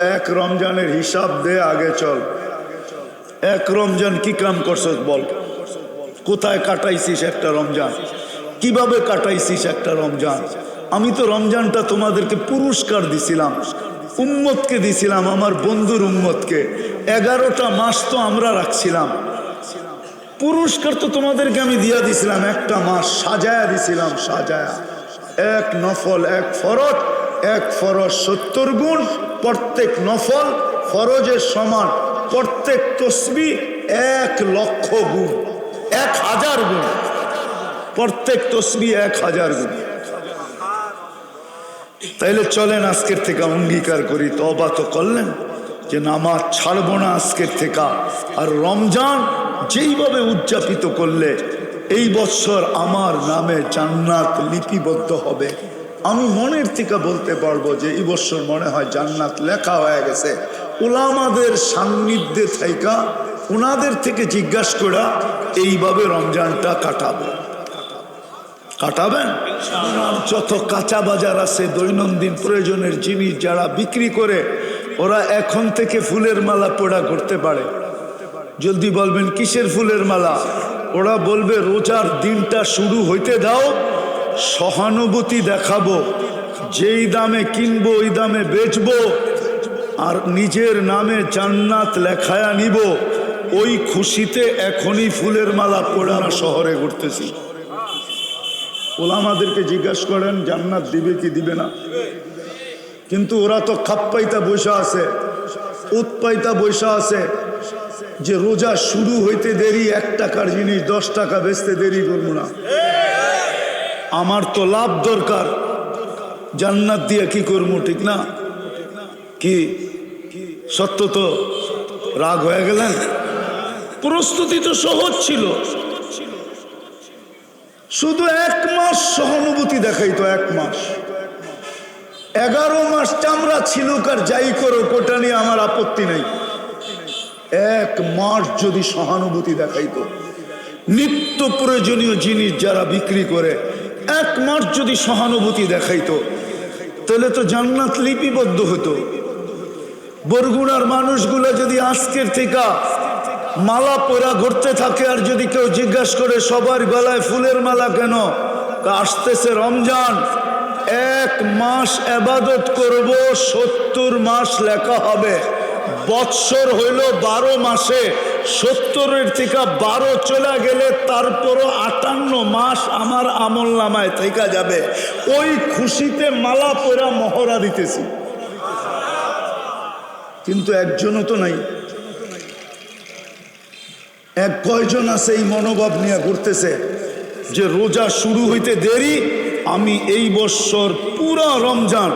এক রমজানের হিসাব দে, আগে চল। এক রমজান কি কাম করছস বল? কোথায় কাটাইছিস একটা রমজান? কীভাবে কাটাইছিস একটা রমজান? আমি তো রমজানটা তোমাদেরকে পুরস্কার দিছিলাম, উম্মতকে দিছিলাম, আমার বন্ধুর উম্মতকে। এগারোটা মাস তো আমরা রাখছিলাম। পুরস্কার তো তোমাদেরকে আমি দিয়া দিছিলাম, একটা মাস সাজায়া দিছিলাম, সাজায়া। এক নফল, এক ফরজ এক ফরজ সত্তর গুণ, প্রত্যেক নফল ফরজের সমান, প্রত্যেক তসবি এক লক্ষ গুণ, এক হাজার গুণ, প্রত্যেক তসবি এক হাজার গুণ। তাইলে চলেন আজকের থেকে অঙ্গীকার করি তবা তো করলেন, যে নামাজ ছাড়বো না আজকের থেকে, আর রমজান যেইভাবে উদযাপিত করলে, এই বছর আমার নামে জান্নাত লিপিবদ্ধ হবে। আমি মনের থেকে বলতে পারব যে এই মনে হয় জান্নাত লেখা হয়ে গেছে। ওলামাদের সান্নিধ্যে থাইকা ওনাদের থেকে জিজ্ঞাসা করা এইভাবে রমজানটা কাটাবো। কাটাবেন? যত কাঁচা বাজার আছে, দৈনন্দিন প্রয়োজনের জিনিস যারা বিক্রি করে, ওরা এখন থেকে ফুলের মালা পোড়া করতে পারে। জলদি বলবেন, কিসের ফুলের মালা? ওরা বলবে, রোজার দিনটা শুরু হইতে দাও সহানুভূতি দেখাবো, যেই দামে কিনবো, ওই দামে বেচবো, আর নিজের নামে জান্নাত লেখায়া নিব, ওই খুশিতে এখনই ফুলের মালা পোড়ানো শহরে ঘুরতেছি। ওলামাদেরকে জিজ্ঞাসা করেন, জান্নাত দিবে কি দিবে না? কিন্তু ওরা তো খাপ্পাইতা বৈশা আছে, উৎপাইতা বৈশা আছে, যে রোজা শুরু হইতে দেরি, এক টাকার জিনিস দশ টাকা বেচতে দেরি করব না। আমার তো লাভ দরকার। জান্নাত দিয়ে কি করব, ঠিক না? কি? সত্য তো? রাগ হয়ে গেলেন? প্রস্তুতি তো সহজ ছিল। শুধু এক মাস সহানুভূতি দেখাইতো, এক মাস। এগারো মাস চামড়া ছিল আর যাই করো, কোটা নিয়ে আমার আপত্তি নাই। এক মাস যদি সহানুভূতি দেখাইতো। নিত্য প্রয়োজনীয় জিনিস যারা বিক্রি করে এক মাস যদি সহানুভূতি দেখাইতো, তাহলে তো জান্নাত লিপিবদ্ধ হতো। বরগুনার মানুষগুলো যদি আজকের থেকে মালা পরা ঘুরতে থাকে আর যদি কেউ জিজ্ঞাসা করে, সবার গলায় ফুলের মালা কেন? আসতেছে রমজান। এক মাস এবাদত করব, সত্তর মাস লেখা হবে। বৎসর হইল বারো মাসে। সত্তরের থেকে বারো চলে গেলে তারপরও আটান্ন মাস আমার আমল নামায় থেকে যাবে। ওই খুশিতে মালা পরা মহড়া দিতেছি। কিন্তু একজনও তো নাই। এক কয়জন আছে এই মনোভাব নিয়ে ঘুরতেছে যে রোজা শুরু হইতে দেরি, আমি এই বৎসর পুরা রমজান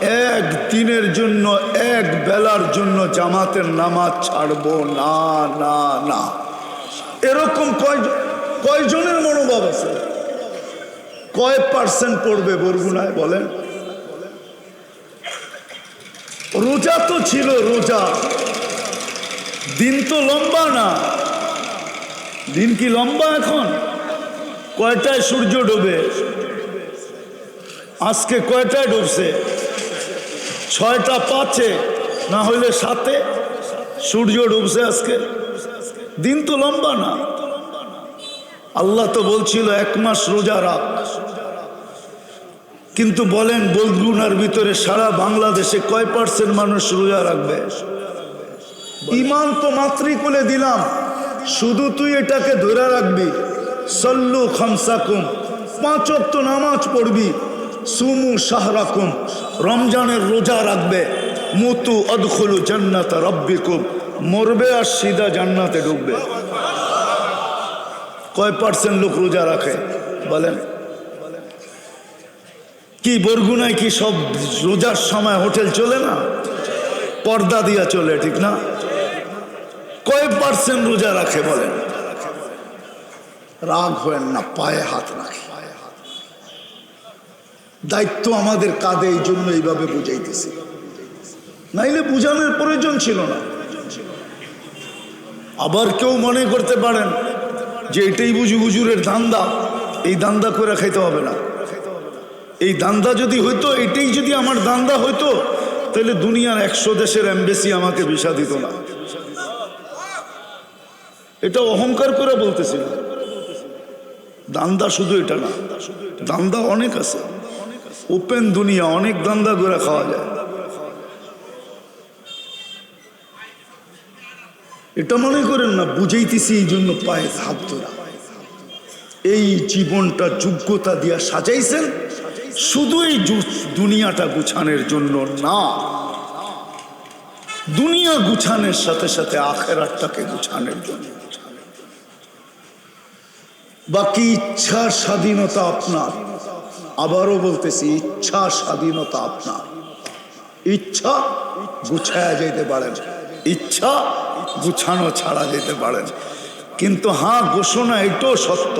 এক দিনের জন্য, এক বেলার জন্য জামাতের নামাজ ছাড়বো। না না না। এরকম কয় কয়জনের মনোভাব আছে? কয় পার্সেন্ট পড়বে বরগুনায় বলেন? রোজা তো ছিল রোজা। দিন তো লম্বা না। দিন কি লম্বা এখন? কয়টায় সূর্য ডোবে? আজকে কয়টায় ডুবছে? ছয়টা পাঁচে, না হইলে সাতে। সূর্য ডুবছে আজকে। দিন তো লম্বা না। আল্লাহ তো বলছিল এক মাস রোজা রাখ। কিন্তু বলেন বলগুনার ভিতরে সারা বাংলাদেশে কয় পার্সেন্ট মানুষ রোজা রাখবে? ইমান তো মাতৃকুলে দিলাম। শুধু তুই এটাকে ধরে রাখবি। সল্লু খামসাকুম। পাঁচ অক্ত নামাজ পড়বি। সুমু শাহরাকুম, রমজানের রোজা রাখবে। মুতু অদখলু জান্নাত রব্বিকুম, মরবে আর সিধা জান্নাতে ঢুকবে কয় পার্সেন্ট লোক রোজা রাখে? বলেন। কি বরগুনায় কি সব রোজার সময় হোটেল চলে না? পর্দা দিয়া চলে, ঠিক না? কয় পার্সেন্ট রোজা রাখে বলেন? রাগ হয় না, পায়ে হাত রাখে। দায়িত্ব আমাদের কাঁধে, এই জন্য এইভাবে বুঝাইতেছি। নাইলে বুঝানোর প্রয়োজন ছিল না। আবার কেউ মনে করতে পারেন যে এটাই বুঝু বুজুরের ধান্দা, এই দান্দা করে খাইতে হবে না। এই দান্দা যদি হইতো, এটাই যদি আমার দান্দা হইতো, তাহলে দুনিয়ার একশো দেশের এমবেসি আমাকে ভিসা দিত না। এটা অহংকার করে বলতেছি না। দান্দা শুধু এটা না। দান্দা অনেক আছে। ওপেন দুনিয়া, অনেক দান্দা করে খাওয়া যায়। এটা মনে করেন না, বুঝাইতেছি এই জন্য পায়ে হাত ধরা। এই জীবনটা যোগ্যতা দিয়া সাজাইছেন, শুধু এই দুনিয়াটা গুছানোর জন্য না। দুনিয়া গুছানোর সাথে সাথে আখেরাতটাকে গুছানোর জন্য। বাকি ইচ্ছার স্বাধীনতা আপনার। আবারও বলতেছি, ইচ্ছা স্বাধীনতা আপনার। ইচ্ছা গুছায়া যেতে পারেন। ইচ্ছা গুছানো ছাড়া যেতে পারেন। কিন্তু হ্যাঁ ঘোষণা এটাও সত্য।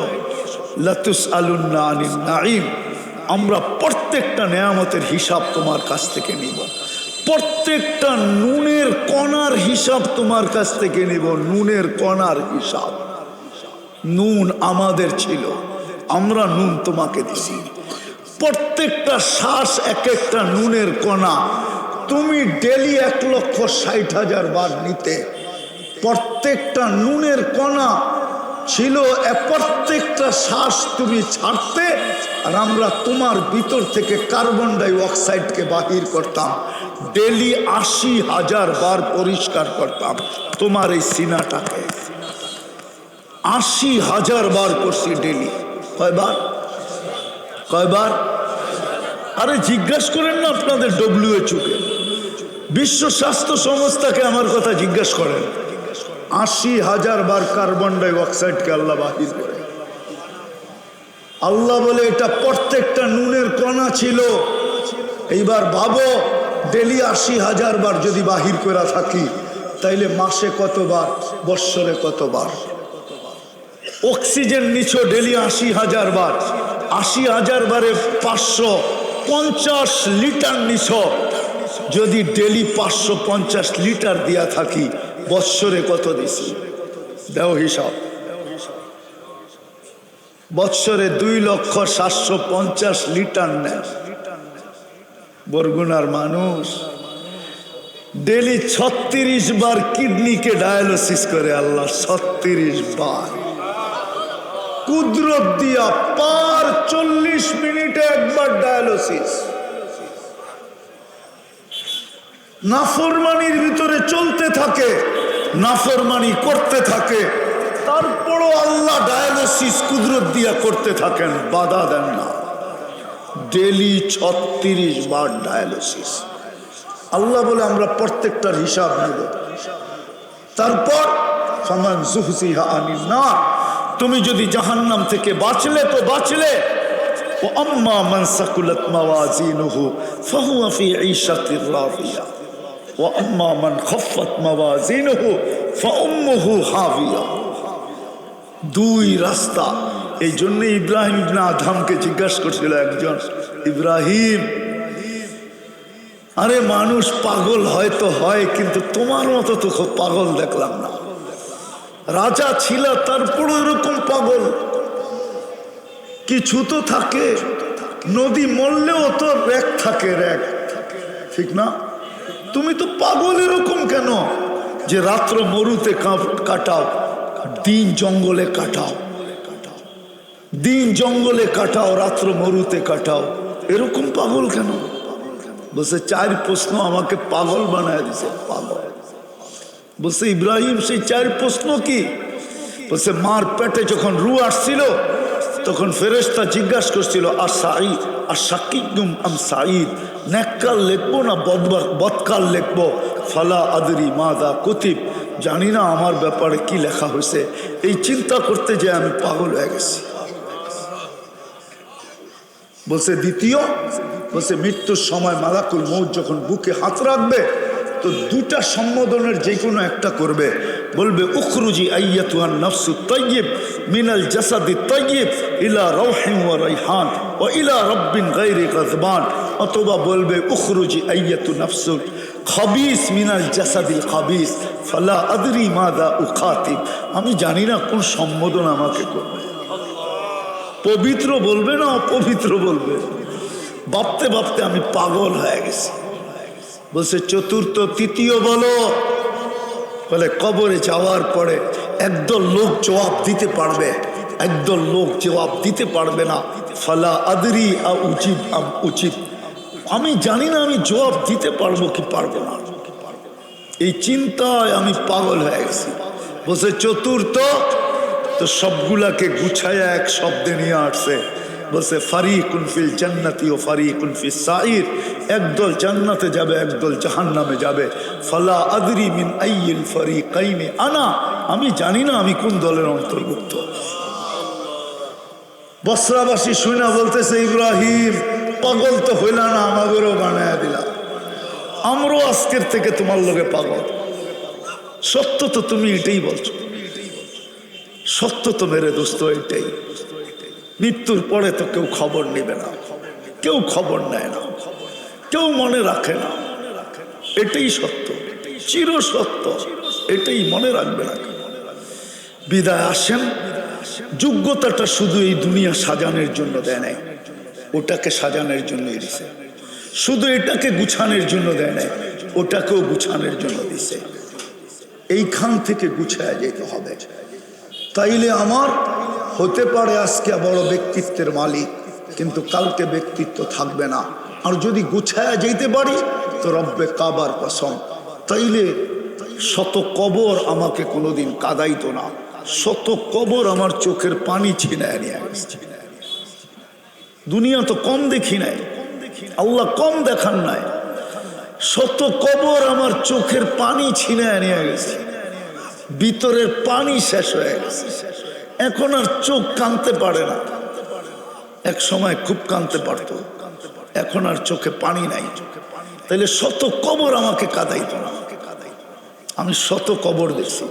লাতুস আলুন্না আনিন নাইম আমরা প্রত্যেকটা নেয়ামতের হিসাব তোমার কাছ থেকে নিব। প্রত্যেকটা নুনের কণার হিসাব তোমার কাছ থেকে নিব, নুনের কণার হিসাব। নুন আমাদের ছিল, আমরা নুন তোমাকে দিছি। প্রত্যেকটা শ্বাস এক একটা নুনের কণা। তুমি ডেলি এক লক্ষ ষাট হাজার বার নিতে। প্রত্যেকটা নুনের কণা ছিল প্রত্যেকটা শ্বাস তুমি ছাড়তে আর আমরা তোমার ভিতর থেকে কার্বন ডাই অক্সাইডকে বাহির করতাম। ডেলি আশি হাজার বার পরিষ্কার করতাম তোমার এই সিনাটাকে। আশি হাজার বার করছি ডেলি। কয়বার? কয়বার? আরে জিজ্ঞাসা করেন না আপনাদের ডব্লিউএচও কে। বিশ্ব স্বাস্থ্য সংস্থাকে আমার কথা জিজ্ঞাসা করেন। আশি হাজার বার কার্বন ডাই অক্সাইডকে আল্লাহ বাহির করে। আল্লাহ বলে এটা প্রত্যেকটা নুনের কণা ছিল। এইবার ভাবো, ডেলি আশি হাজার বার যদি বাহির করা থাকি, তাইলে মাসে কতবার, বৎসরে কতবার? অক্সিজেন নিছো ডেলি আশি হাজার বার। আশি হাজার বারে পাঁচশো পঞ্চাশ লিটার নিছ। যদি ডেলি পাঁচশো পঞ্চাশ লিটার দিয়া থাকি, বৎসরে কত দিছি? দেও হিসাব। বৎসরে দুই লক্ষ সাতশো পঞ্চাশ লিটার নেয় বরগুনার মানুষ, ডেলি ছত্রিশ বার কিডনিকে ডায়ালিসিস করে আল্লাহ, ছত্রিশ বার। কুদরত দিয়া পার চল্লিশ মিনিটে একবার ডায়ালিসিস। নাফরমানির ভিতরে চলতে থাকে, নাফরমানি করতে থাকে, তারপরও আল্লাহ ডায়ালিসিস কুদরত দিয়া করতে থাকেন, বাধা দেন না। ডেলি ছত্রিশ বার ডায়ালিসিস। আল্লাহ বলে, আমরা প্রত্যেকটার হিসাব নেব। তারপর সমান জুহসিহা আনিল না তুমি যদি জাহান্নাম থেকে বাঁচলে তো বাঁচলে। মান সাকুলাত মাওয়াজিনুহু, ফাহুয়া ফি ঈশাতির রাফিয়া ওয়া আম্মা মান খাফফাত মাওয়াজিনুহু ফাউম্মুহু হাবিয়া। দুই রাস্তা। এই জন্য ইব্রাহিম ইবনে আদমকে জিজ্ঞাসা করছিল একজন, ইব্রাহিম, আরে মানুষ পাগল হয়তো হয়, কিন্তু তোমার মতো তো পাগল দেখলাম না। রাজা ছিল তারপর এরকম পাগল। কিছু তো থাকে। নদী মরলেও তো র্যাক থাকে, র্যাক। ঠিক না? তুমি তো পাগল এরকম কেন? যে রাত্র মরুতে কাটাও, দিন জঙ্গলে কাটাও। দিন জঙ্গলে কাটাও, রাত্র মরুতে কাটাও। এরকম পাগল কেন? বলছে চার প্রশ্ন আমাকে পাগল বানায় দিছে, পাগল। বলছে, ইব্রাহিম, সেই চার প্রশ্ন কি? বলছে, মার পেটে যখন রু আসছিল, তখন ফেরেশতা জিজ্ঞাসা করছিল, আর সাঈদ, আর সাকিগুম আম সাঈদ? নেককাল লিখব না বদবা- বদকাল লিখব? ফালা আদরি, মাদা কতিব? জানি না আমার ব্যাপারে কি লেখা হয়েছে। এই চিন্তা করতে যে আমি পাগল হয়ে গেছি। বলছে, দ্বিতীয়, বলছে, মৃত্যুর সময় মালাকুল মৌত যখন বুকে হাত রাখবে তো দুটা সম্বোধনের যে কোনো একটা করবে। বলবে, উখরুজি আইয়াতুহান নফসু তৈয়ব মিনাল জাসাদি তৈয়ব ইলা রৌহিম ও রাইহান ও ইলা রব্বিন গাইরি গজবান অথবা বলবে, উখরুজি আইয়াতু নফসুল খবিস মিনাল জাসাদিল খবিস, ফালা আদরি মাদা উখাতিব। আমি জানি না কোন সম্বোধন আমাকে করবে। পবিত্র বলবে না অপবিত্র বলবে? ভাবতে ভাবতে আমি পাগল হয়ে গেছি। বলছে, চতুর্থ, তৃতীয় বলো। বলে, কবরে যাওয়ার পরে একদল লোক জবাব দিতে পারবে। একদল লোক জবাব দিতে পারবে না। ফালা আদরি উচিত উচিত। আমি জানি না আমি জবাব দিতে পারব কি পারব না। এই চিন্তায় আমি পাগল হয়ে গেছি। বলছে, চতুর্থ? তো সবগুলাকে গুছায় এক শব্দে নিয়ে আসছে। বলছে ফারি কুনফিল জান্নাতি ও ফারি কুনফিল সাইর একদল জান্নাতে যাবে, একদল জাহান্নামে যাবে। ফালা আদরি মিন আইয়িল ফারি কাইনে আনা? আমি জানি না আমি কোন দলের অন্তর্ভুক্ত। বসরাবাসী শুনা বলতেছে, ইব্রাহিম, পাগল তো হইলা না, আমাদেরও বানায় দিলা। আমরাও আজকের থেকে তোমার লোকে পাগল। সত্য তো তুমি এটাই বলছো। সত্য তো মেরে দোস্ত, এটাই। মৃত্যুর পরে তো কেউ খবর নেবে না। কেউ খবর নেয় না। কেউ মনে রাখে না। এটাই সত্য। চির সত্য এটাই মনে রাখবে না। বিদায় আসেন। যোগ্যতাটা শুধু এই দুনিয়া সাজানোর জন্য দেয় নাই। ওটাকে সাজানোর জন্য দিছে। শুধু এটাকে গুছানোর জন্য দেয় নাই। ওটাকেও গুছানোর জন্য দিছে। এইখান থেকে গুছায় যেতে হবে। তাইলে আমার হতে পারে আজকে বড় ব্যক্তিত্বের মালিক, কিন্তু কালকে ব্যক্তিত্ব থাকবে না। আর যদি গুছায়া যেতে পারি, তো রব্বে কাবার কসম। তাইলে শত কবর আমাকে কোনোদিন কাদাইতো না। শত কবর আমার চোখের পানি ছিনায় নিয়ে গেছে দুনিয়া তো কম দেখি নাই। আল্লাহ কম দেখান নাই। শত কবর আমার চোখের পানি ছিনায় নিয়ে গেছে। ভিতরের পানি শেষ হয়ে গেছে। এখন আর চোখ কানতে পারে না। এক সময় খুব কানতে পারত। এখন আর চোখে পানি নাই। তাহলে শত কবর আমাকে কাদাইত না। আমি শত কবর দেখছি।